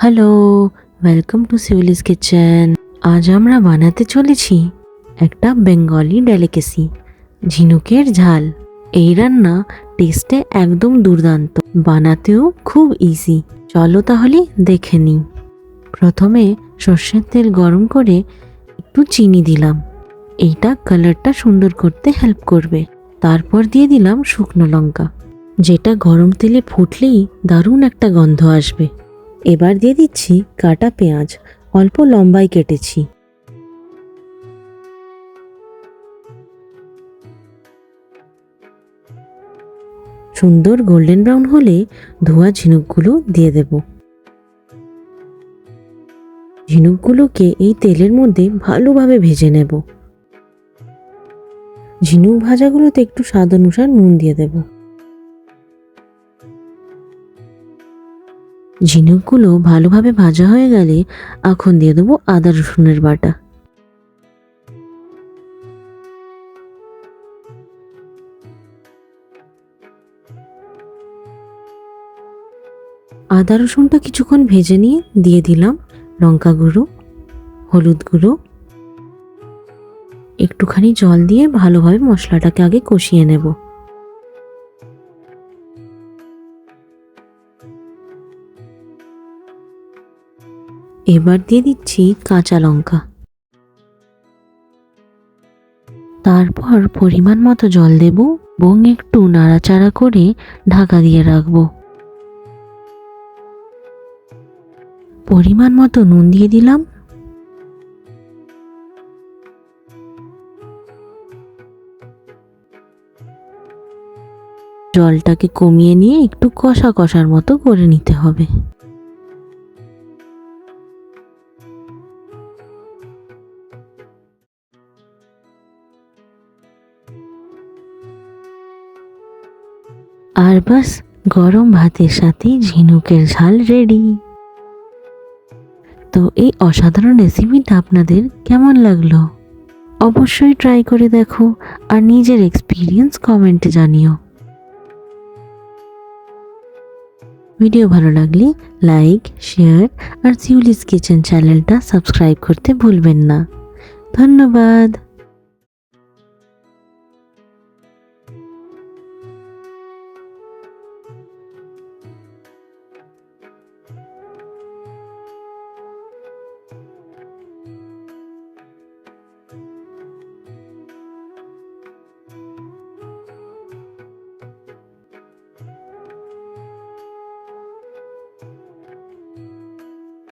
Hello welcome to সিভিলিস kitchen আজ আমরা বানাতে চলেছি একটা বেঙ্গলি ডেলিকেসি ঝিনুকের ঝাল। এই রান্না টেস্টে একদম দুর্দান্ত, বানাতেও খুব ইজি চলো তাহলে দেখে নিই। প্রথমে সর্ষের তেল গরম করে একটু চিনি দিলাম। এইটা কালারটা সুন্দর করতে হেল্প করবে। তারপর দিয়ে দিলাম শুকনো লঙ্কা। যেটা গরম তেলে ফুটলেই দারুণ একটা গন্ধ আসবে। এবার দিয়ে দিচ্ছি কাটা পেঁয়াজ, অল্প লম্বাই কেটেছি। সুন্দর গোল্ডেন ব্রাউন হলে ধোয়া ঝিনুকগুলো দিয়ে দেব। ঝিনুকগুলোকে এই তেলের মধ্যে ভালোভাবে ভেজে নেব। ঝিনুক ভাজাগুলোতে একটু স্বাদ অনুসার নুন দিয়ে দেব। ঝিনুকগুলো ভালোভাবে ভাজা হয়ে গেলে এখন দিয়ে দেবো আদা রসুনের বাটা। আদা রসুনটা কিছুক্ষণ ভেজে নিয়ে দিয়ে দিলাম লঙ্কা গুঁড়ো, হলুদ গুঁড়ো। একটুখানি জল দিয়ে ভালোভাবে মশলাটাকে আগে কষিয়ে নেব। এবার দিয়ে দিচ্ছি কাঁচা লঙ্কা। তারপর পরিমাণ মতো জল দেব এবং একটু নাড়াচাড়া করে ঢাকা দিয়ে রাখব। পরিমাণ মতো নুন দিয়ে দিলাম। জলটাকে কমিয়ে নিয়ে একটু কষা কষার মতো করে নিতে হবে। আর বাস গরম ভাতের সাথে ঝিনুকের ঝাল রেডি তো এই অসাধারণ রেসিপিটা আপনাদের কেমন লাগল? অবশ্যই ট্রাই করে দেখো আর নিজের এক্সপিরিয়েন্স কমেন্টে জানিও। ভিডিও ভালো লাগলে লাইক শেয়ার আর সিউলিস কিচেন চ্যানেলটা সাবস্ক্রাইব করতে ভুলবেন না। ধন্যবাদ।